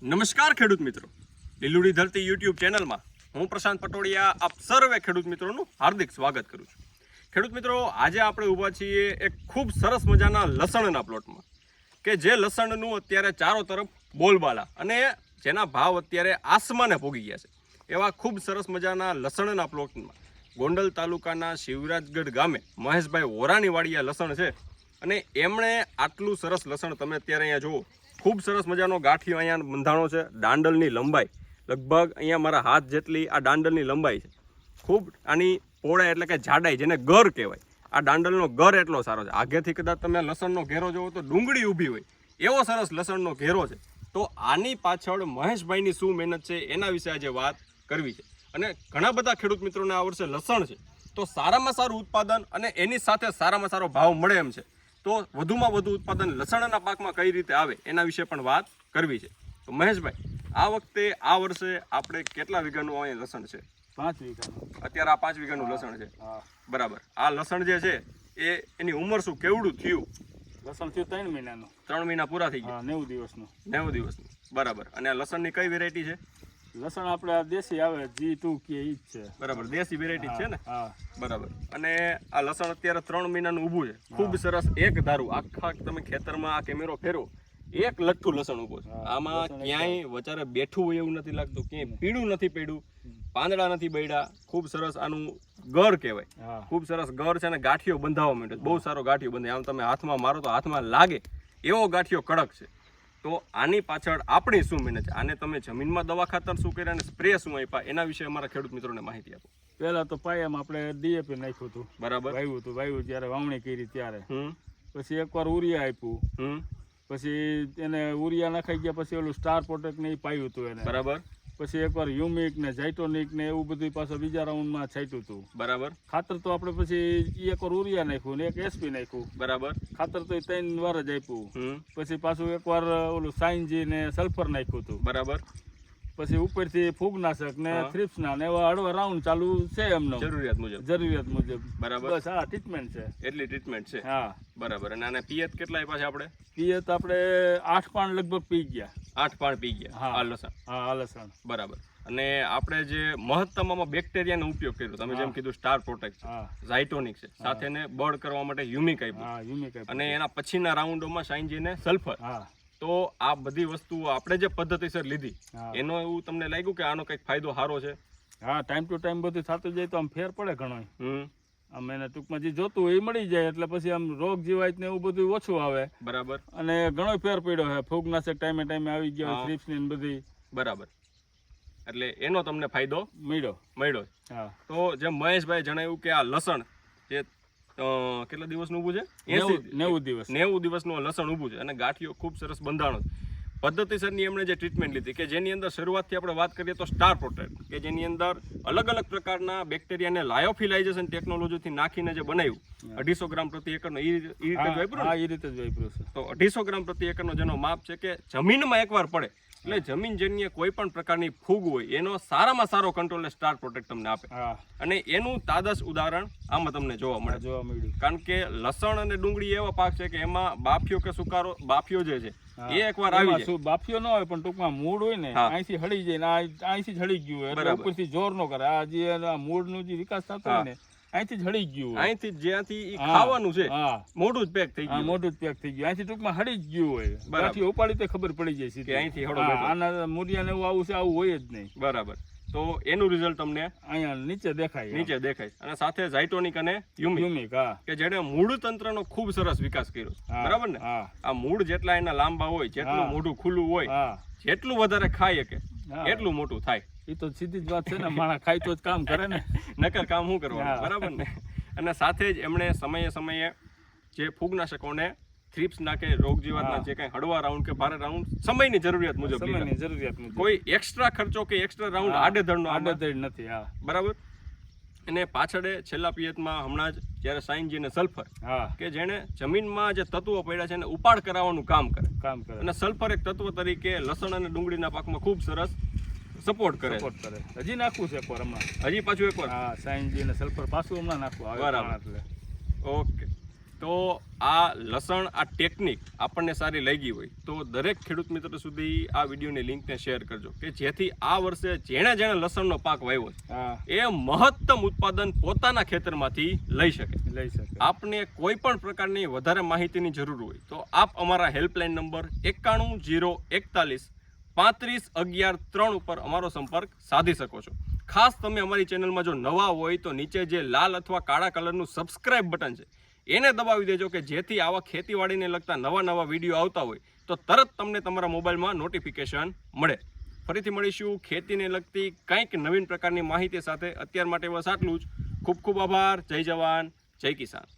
નમસ્કાર ખેડૂત મિત્રો. લીલુડી ધરતી યુટ્યુબ ચેનલમાં હું પ્રશાંત પટોડિયા આપ સર્વે ખેડૂત મિત્રોનું હાર્દિક સ્વાગત કરું છું. ખેડૂત મિત્રો, આજે આપણે ઊભા છીએ એક ખૂબ સરસ મજાના લસણના પ્લોટમાં કે જે લસણનું અત્યારે ચારો તરફ બોલબાલા અને જેના ભાવ અત્યારે આસમાને ભોગી ગયા છે. એવા ખૂબ સરસ મજાના લસણના પ્લોટમાં ગોંડલ તાલુકાના શિવરાજગઢ ગામે મહેશભાઈ ઓરાણીવાડીયા લસણ છે અને એમણે આટલું સરસ લસણ તમે અત્યારે અહીંયા જુઓ. ખૂબ સરસ મજાનો ગાંઠિયો અહીંયા બંધાણો છે, દાંડલની લંબાઈ. લગભગ અહીંયા મારા હાથ જેટલી આ દાંડલની લંબાઈ છે. ખૂબ આની પોળાઈ એટલે કે જાડાઈ જેને ગર કહેવાય. આ દાંડલનો ગર એટલો સારો છે. આગેથી કદાચ તમે લસણનો ઘેરો જોવો તો ડુંગળી ઊભી હોય. એવો સરસ લસણનો ઘેરો છે. તો આની પાછળ મહેશભાઈની શું મહેનત છે એના વિશે આજે વાત કરવી છે. અને ઘણા બધા ખેડૂત મિત્રોને આ વર્ષે લસણ છે. તો સારામાં સારું ઉત્પાદન અને એની સાથે સારામાં સારો ભાવ મળે એમ છે. તો વધુમાં વધુ ઉત્પાદન લસણના પાકમાં કઈ રીતે આવે એના વિશે પણ વાત કરવી છે. તો મહેશભાઈ આ વખતે આ વર્ષે આપણે કેટલા વીઘાનું અહીંયા લસણ છે? પાંચ વીઘાનું. અત્યારે આ પાંચ વીઘાનું લસણ છે. બરાબર. આ લસણ જે છે એ એની ઉંમર શું કેવડું થયું? લસણ થયું ત્રણ મહિનાનું. ત્રણ મહિના પૂરા થઈ ગયા. નેવું દિવસનું. નેવું દિવસનું. બરાબર. અને આ લસણની કઈ વેરાયટી છે? લસણ આપણે આ દેશી આવે જી ટુ કે ઈ જ છે. બરાબર દેશી વેરાયટી છે ને? હા બરાબર. અને આ લસણ અત્યારે ત્રણ મહિનાનું ઊભું છે. ખૂબ સરસ એક ધારું આખા તમે ખેતરમાં આ કેમેરો ફેરો એક લટકું લસણ ઊભું છે. આમાં ક્યાંય વચારે બેઠું હોય એવું નથી લાગતું ક્યાંય પીળું નથી પડ્યું પાંદડા નથી બળ્યા ખૂબ સરસ આનું ગર કહેવાય. ખૂબ સરસ ગર છે અને ગાંઠિયો બંધાવવા માંડ્યો બહુ સારો ગાંઠિયો બંધાય. આમ તમે હાથમાં મારો તો હાથમાં લાગે. એવો ગાંઠિયો કડક છે. તો આની પાછળ આપણી શું મહેનત છે? આને તમે જમીનમાં દવા ખાતર શું કર્યા અને સ્પ્રે શું આપ્યા? એના વિશે અમારા ખેડૂત મિત્રોને માહિતી આપો. પહેલા તો પાયામાં આપણે ડીએપી નાખ્યું હતું. બરાબર. વાવ્યું હતું. વાવ્યું જ્યારે વાવણી કરી ત્યારે. પછી એકવાર ઉરિયા આપ્યું. પછી એને ઉરિયા નાખાઈ ગયા પછી ઓલું સ્ટાર પ્રોટેક્ટ ને ઈ પાયું હતું એને. બરાબર. પછી એકવાર યુમિક ને ઝાઇટોનિક ને એવું બધું પાછું બીજા રાઉન્ડમાં છાંટ્યું હતું બરાબર. ખાતર તો આપણે પછી એકવાર ઉરિયા નાખ્યું ને એક એસપી નાખ્યું. બરાબર. ખાતર તો ત્રણ વાર જ આપ્યું. પછી પાછું એકવાર ઓલું સાઇનજી ને સલ્ફર નાખ્યું હતું બરાબર. પછી ઉપરથી ફૂગનાશક ને થ્રિપ્સના ને એવા હળવા રાઉન્ડ ચાલુ છે એમનો. જરૂરિયાત મુજબ. જરૂરિયાત મુજબ. બરાબર. બસ હા ટ્રીટમેન્ટ છે. એટલી ટ્રીટમેન્ટ છે. હા. બરાબર. અને આને પિયત કેટલા આપ્યા આપણે? પિયત આપણે આઠ પાણ લગભગ પી ગયા. આઠ પાણ પી ગયા. હા. આ લસણ. હા આ લસણ. બરાબર. અને આપણે જે મહત્તમ આમાં બેક્ટેરિયાનો ઉપયોગ કર્યો તમે જેમ કીધું સ્ટાર પ્રોટેક્ટ ઝાઇટોનિક છે સાથે ને બળ કરવા માટે યુમિક આપ્યું. અને એના પછીના રાઉન્ડોમાં સાઇનજીને સલ્ફર તો આ બધી વસ્તુઓ આપણે જે પદ્ધતિસર લીધી એનો એવું તમને લાગ્યું કે આનો કંઈક ફાયદો સારો છે? હા ટાઈમ ટુ ટાઈમ બધું થતું જાય તો આમ ફેર પડે ઘણો આમ એને ટૂંકમાં જે જોતું હોય એ મળી જાય એટલે પછી આમ રોગ જીવાત ને એવું બધું ઓછું આવે. બરાબર. અને ઘણો ફેર પડ્યો છે ફૂગનાશક ટાઈમે ટાઈમે આવી ગયો હા. થ્રિપ્સ ને બધી. બરાબર. એટલે એનો તમને ફાયદો મળ્યો. મળ્યો. તો જેમ મહેશભાઈ જણાવ્યું કે આ લસણ જે કેટલા દિવસનું ઊભું છે? નેવું 80 નેવું દિવસ. નેવું દિવસનું લસણ ઊભું છે અને ગાંઠિયો ખૂબ સરસ બંધાણો પદ્ધતિસરની એમણે જે ટ્રીટમેન્ટ લીધી કે જેની અંદર શરૂઆતથી આપણે વાત કરીએ તો સ્ટાર પ્રોટેક્ટ કે જેની અંદર અલગ અલગ પ્રકારના બેક્ટેરિયાને લાયોફિલાઇઝેશન ટેકનોલોજીથી નાખીને જે બનાવ્યું અઢીસો ગ્રામ પ્રતિ એકરનો એ રીતે જ વાપર્યું એ રીતે જ વાપર્યું છે. તો અઢીસો ગ્રામ પ્રતિ એકરનો જેનો માપ છે કે જમીનમાં એકવાર પડે એટલે જમીનજન્ય કોઈ પણ પ્રકારની ફૂગ હોય એનો સારામાં સારો કંટ્રોલ સ્ટાર પ્રોટેક્ટ તમને આપે. અને એનું તાદસ ઉદાહરણ આમાં તમને જોવા મળે. જોવા મળ્યું. કારણ કે લસણ અને ડુંગળી એવા પાક છે કે એમાં બાફિયો કે સુકારો બાફિયો જે છે. એ એકવાર આવી જાય. બાફિયો ન હોય પણ ટૂંકમાં મૂળ હોય ને. અહીંથી હળી જાય ને અહીંથી હળી ગયું એટલે ઉપરથી જોર ન કરે. આ જે મૂળ મૂળનું જે વિકાસ થતો હોય ને અહીંથી હળી ગયું અહીંથી જ્યાંથી ખાવાનું છે મોઢું જ પેક થઈ ગયું. મોટું જ પેક થઈ ગયું. અહીંથી ટૂંકમાં હળી જ ગયું હોય. બરાબર. ઉપાડી તો ખબર પડી જાય છે કે અહીંથી હળો આના મૂળિયાને એવું આવું છે આવું હોય જ નહીં. બરાબર. તો એનું રિઝલ્ટ તમને અહીંયા નીચે દેખાય. નીચે દેખાય. અને સાથે ઝાઇટોનિક અને યુમિક કે જેણે મૂળ તંત્રનો ખૂબ સરસ વિકાસ કર્યો. બરાબર ને? આ મૂળ જેટલા એના લાંબા હોય જેટલું મોઢું ખુલ્લું હોય જેટલું વધારે ખાઈ શકે એટલું મોટું થાય. એ તો સીધી જ વાત છે ને માણા ખાય તો જ કામ કરે ને. નકર કામ શું કરવાનું? બરાબર ને? અને સાથે જ એમણે સમયે સમયે જે ફૂગનાશકોને થ્રીપ્સના કે રોગ જીવાતના. જે કંઈ હળવા રાઉન્ડ કે ભારે રાઉન્ડ સમયની જરૂરિયાત મુજબ. સમયની જરૂરિયાત મુજબ. કોઈ એક્સ્ટ્રા ખર્ચો કે એક્સ્ટ્રા રાઉન્ડ આડેધડનો આડેધડ નથી હા. બરાબર? અને પાછળ છેલ્લા પિયતમાં હમણાં જ જ્યારે સાઇનજી સલ્ફર કે જેણે જમીનમાં જે તત્વો પડ્યા છે એને ઉપાડ કરાવવાનું કામ કરે. કામ કરે. અને સલ્ફર એક તત્વ તરીકે લસણ અને ડુંગળીના પાકમાં ખૂબ સરસ સપોર્ટ કરે. સપોર્ટ કરે. હજી નાખવું છે એકવાર હમણાં. હજી પાછું એકવાર? હા સાયન્સજી ને સલ્ફર પાછું હમણાં નાખવું. આવે બરાબર. એટલે. ઓકે. તો આ લસણ આ ટેકનિક આપણને સારી લાગી હોય તો દરેક ખેડૂત મિત્ર સુધી આ વિડીયોની લિંકને શેર કરજો કે જેથી આ વર્ષે જેણે જેણે લસણનો પાક વાવ્યો છે એ મહત્તમ ઉત્પાદન પોતાના ખેતરમાંથી લઈ શકે. લઈ શકે. આપને કોઈ પણ પ્રકારની વધારે માહિતીની જરૂર હોય તો આપ અમારા હેલ્પલાઇન નંબર એકાણું જીરો એકતાલીસ પાંત્રીસ, અગિયાર, ત્રણ ઉપર અમારો સંપર્ક સાધી શકો છો. ખાસ તમે અમારી ચેનલમાં જો નવા હોય તો નીચે જે લાલ અથવા કાળા કલરનું સબસ્ક્રાઇબ બટન છે, એને દબાવી દેજો કે જેથી આવા ખેતીવાડીને લગતા નવા નવા વીડિયો આવતા હોય તો તરત તમને તમારા મોબાઈલમાં નોટિફિકેશન મળે. ફરીથી મળીશું. ખેતીને લગતી કંઈક નવીન પ્રકારની માહિતી સાથે. અત્યાર માટે બસ આટલું જ. ખૂબ ખૂબ આભાર. જય જવાન. જય કિસાન.